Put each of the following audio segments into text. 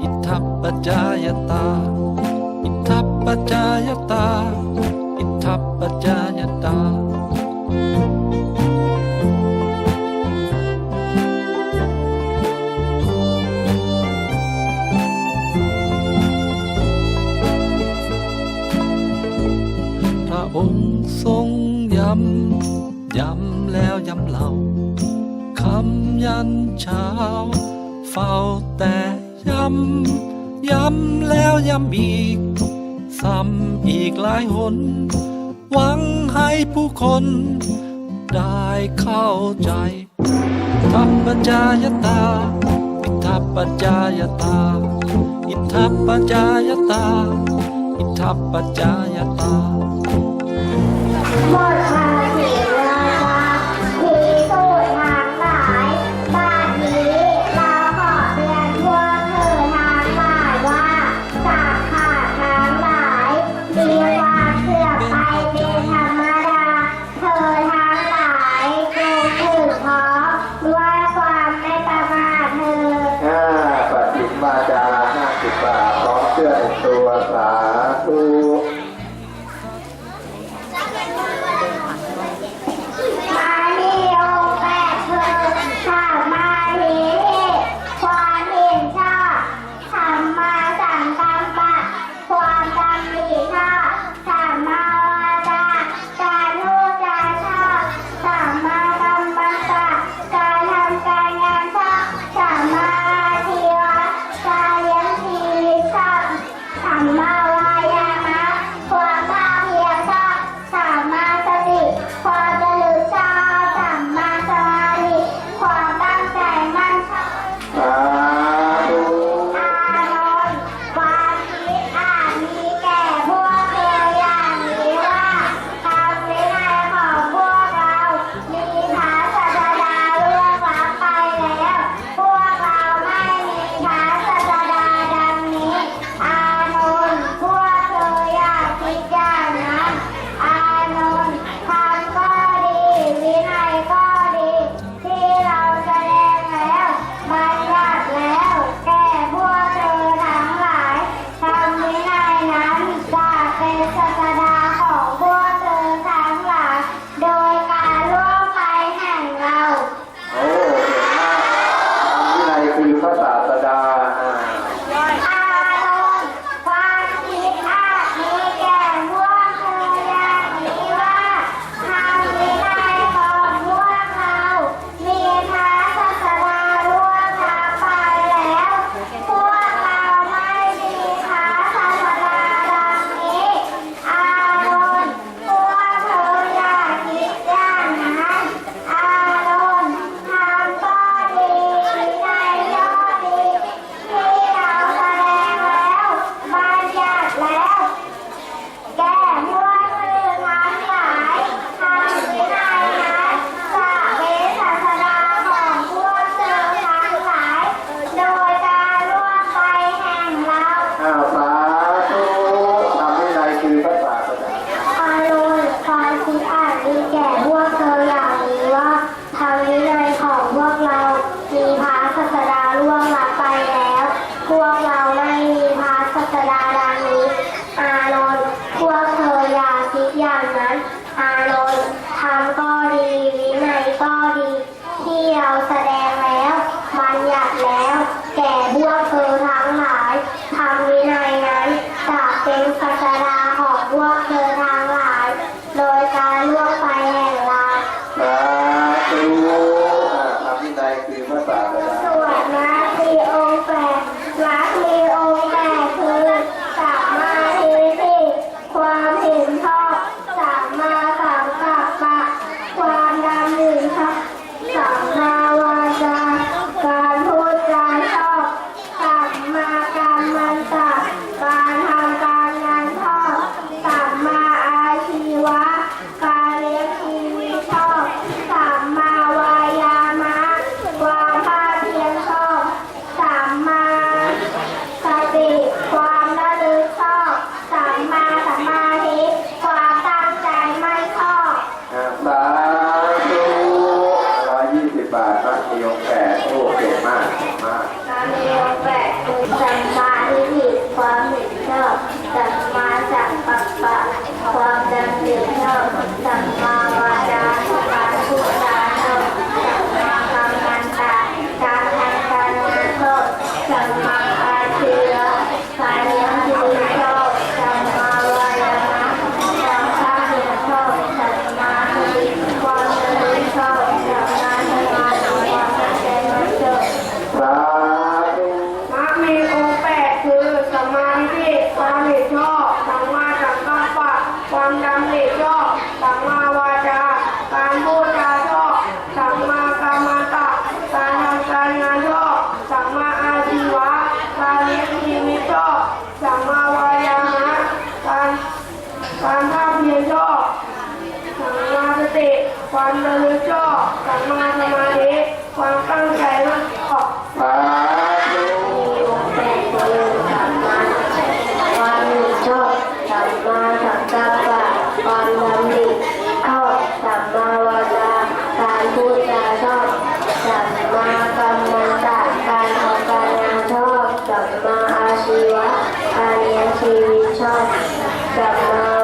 อิทัปปัจจายตา อิทัปปัจจายตา อิทัปปัจจายตาพระองค์ทรงย้ำย้ำแล้วย้ำเล่าคำยันเช้า เฝ้าแต่ย้ำ ย้ำแล้วย้ำอีก ซ้ำอีกหลายหน หวังให้ผู้คน ได้เข้าใจธรรมปัญญายตา อิทธปัญญายตา อิทธปัญญายตา อิทธปัญญายตา we Chao. Chao.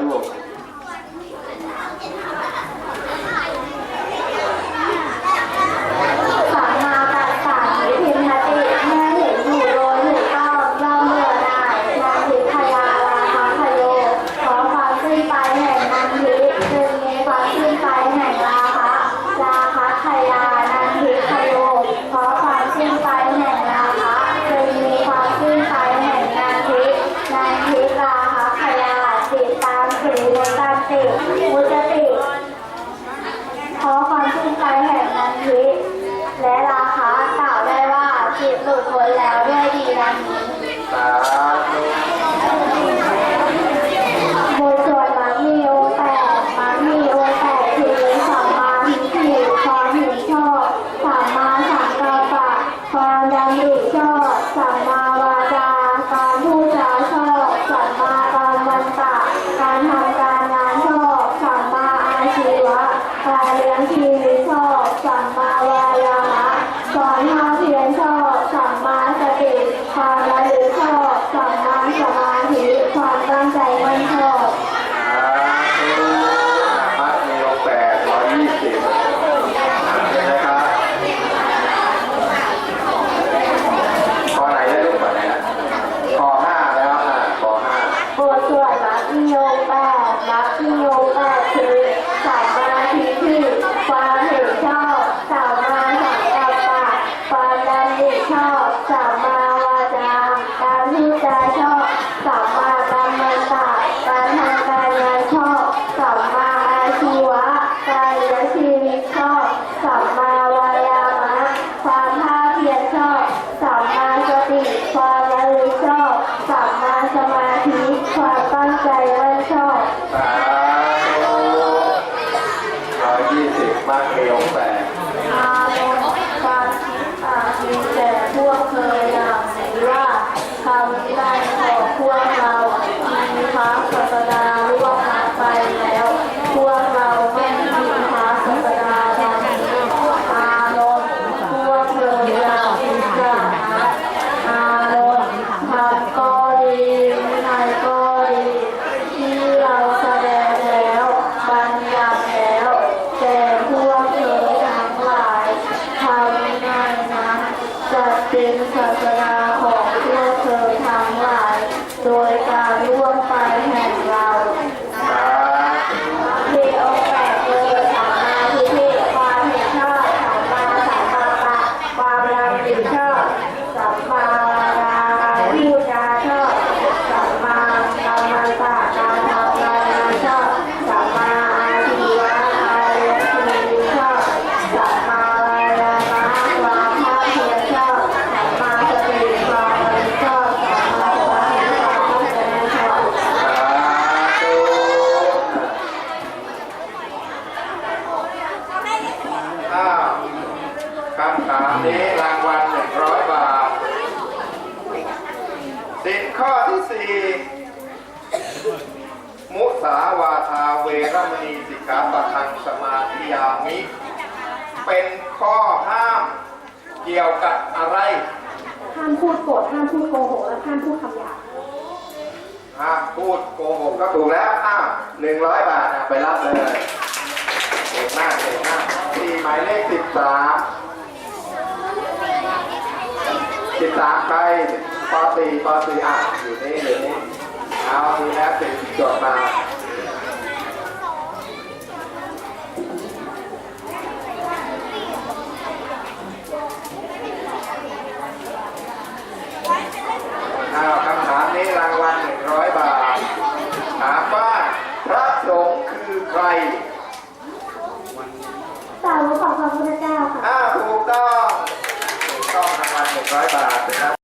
Орлов. สา เป็นข้อห้ามเกี่ยวกับอะไร ห้ามพูดโกรธห้ามพูดโกหกและห้ามพูดคำหยาบห้ามพูดโกหกก็ถูกแล้วอ้าวหนึ่งร้อยบาทไปรับเลยเก่งมากเก่งมากสี่หมายเลขสิบสามสิบสามใครปอสี่ปสี่อะอยู่นี่อยู่นี่เอาทีแอปสิดจดมา ร้อยบาทนะครับ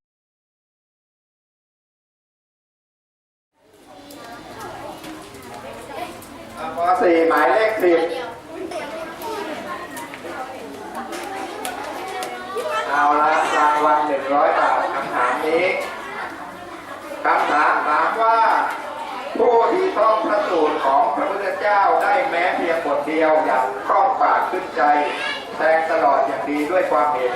ปสี่หมายเลขสิบเอาละรางวัลหนึ่งร้อยบาทคำถามนี้คำถามถามว่า ผู้ที่ท่องพระสูตรของพระพุทธเจ้าได้แม้เพียงบทเดียวอย่างคล่องปากขึ้นใจแทงตลอดอย่างดีด้วยความเห็น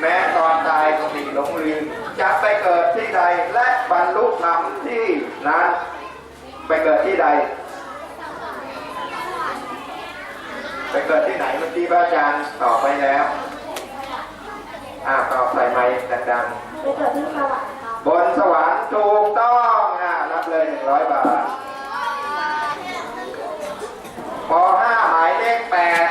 แม้ตอนตายก็มีหลงลืมจะไปเกิดที่ใดและบรรลุธรรมที่นั้นไปเกิดที่ใด ไปเกิดที่ไหนเมื่อกี้พระอาจารย์ตอบไปแล้วอ่าตอบใส่ไม้ดังๆไปเกิดที่สวรรค์บนสวรรค์ถูกต้องอ่ารับเลยหนึ่งร้อยบาทพ.ห้าหมายเลขแปด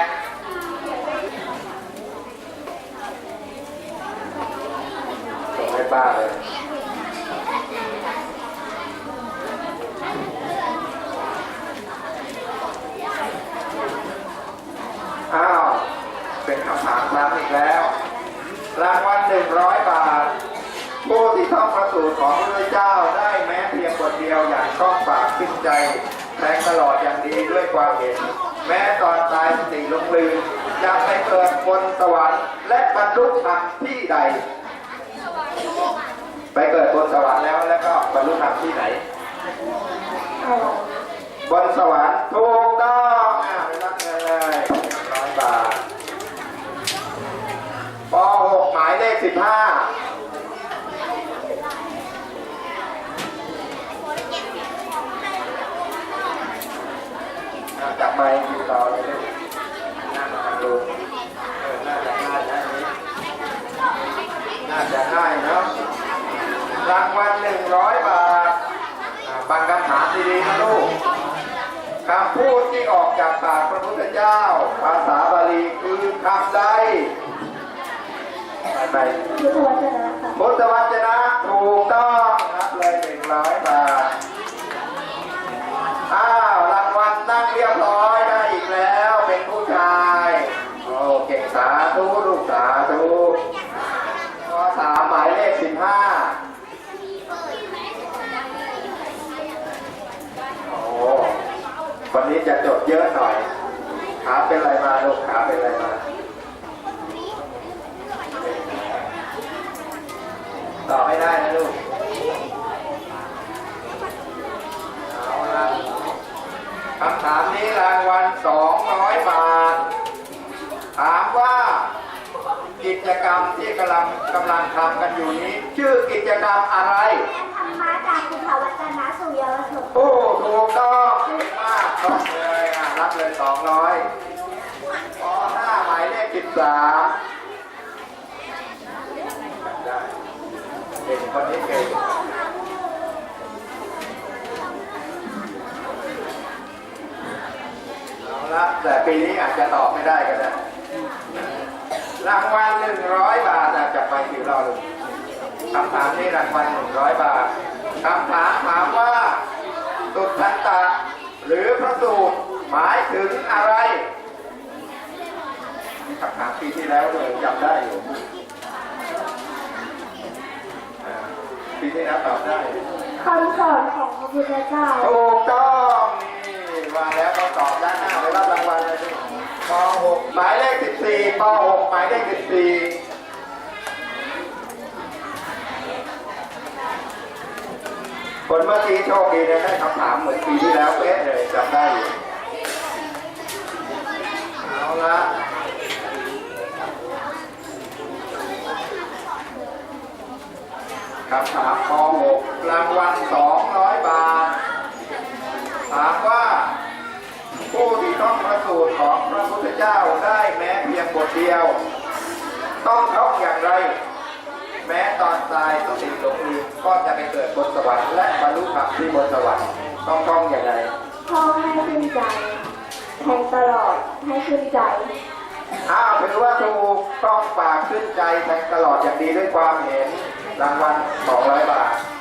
รู้ทำที่ไหน บนสวรรค์ถูกต้องไปรับเงินเลยร้อยบาทป .6 หมายเลขสิบห้าจับไม้ดูเราเลยน่าจะดูน่าจะง่ายนะน่าจะง่ายเนาะ รางวัลหนึ่งร้อยบาทฟังคำถามดีๆนะลูกคำพูดที่ออกจากปากพระพุทธเจ้า ภาษาบาลีคือคำใดอะไรวจนะพุทธวจนะถูกต้องครับเลยหนึ่งร้อยบาท อ้าวรางวัลนั่งเรียบร้อย วันนี้จะจบเยอะหน่อยขาเป็นไรมาลูกขาเป็นไรมา ตอบไม่ได้นะลูก เอาละคำถามนี้รางวัล200 บาท ถามว่ากิจกรรมที่กำลังกำลังทำกันอยู่นี้ ชื่อกิจกรรมอะไร ธรรมะจากพุทธวจนะสู่เยาวชน โอ้ถูกต้องเก่งมากต้องเลยอะรับเลย200ป .5 หมายเลข13ได้ เอาละแต่ปีนี้อาจจะตอบไม่ได้ก็ได้รางวัลหนึ่งร้อยบาทอาจจะไปถือเราลูคำถามนี้รางวัลหนึ่งร้อยบาทคำถามถามว่าตุทันตะหรือพระสูตรหมายถึงอะไรคำถามปีที่แล้วเลยจำได้อยู่อ่า ปีที่แล้วตอบได้คำสอนของพระพุทธเจ้าถูกต้องนี่มาแล้วก็ตอบด้านหน้าไปรับรางวัลเลยป .6 หมายเลข14ป .6 หมายเลข14คนเมื่อกี้โชคดีนะได้คำถามเหมือนปีที่แล้วเป๊ะเลยจำได้อยู่เอาละ คำถามป .6 รางวัล 200 บาท ถามว่าผู้ที่ต้องพระสูตรของพระพุทธเจ้าได้แม้เพียงบทเดียว ต้องท่องอย่างไร แม้ตอนตายสติหลงลืมก็จะไปเกิดบนสวรรค์และบรรลุธรรมที่บนสวรรค์ต้องท่องอย่างไรท่องให้ขึ้นใจแทงตลอดให้ขึ้นใจอ้าวถือว่าถูกต้องปากขึ้นใจแทงตลอดอย่างดีด้วยความเห็น รางวัล200 บาท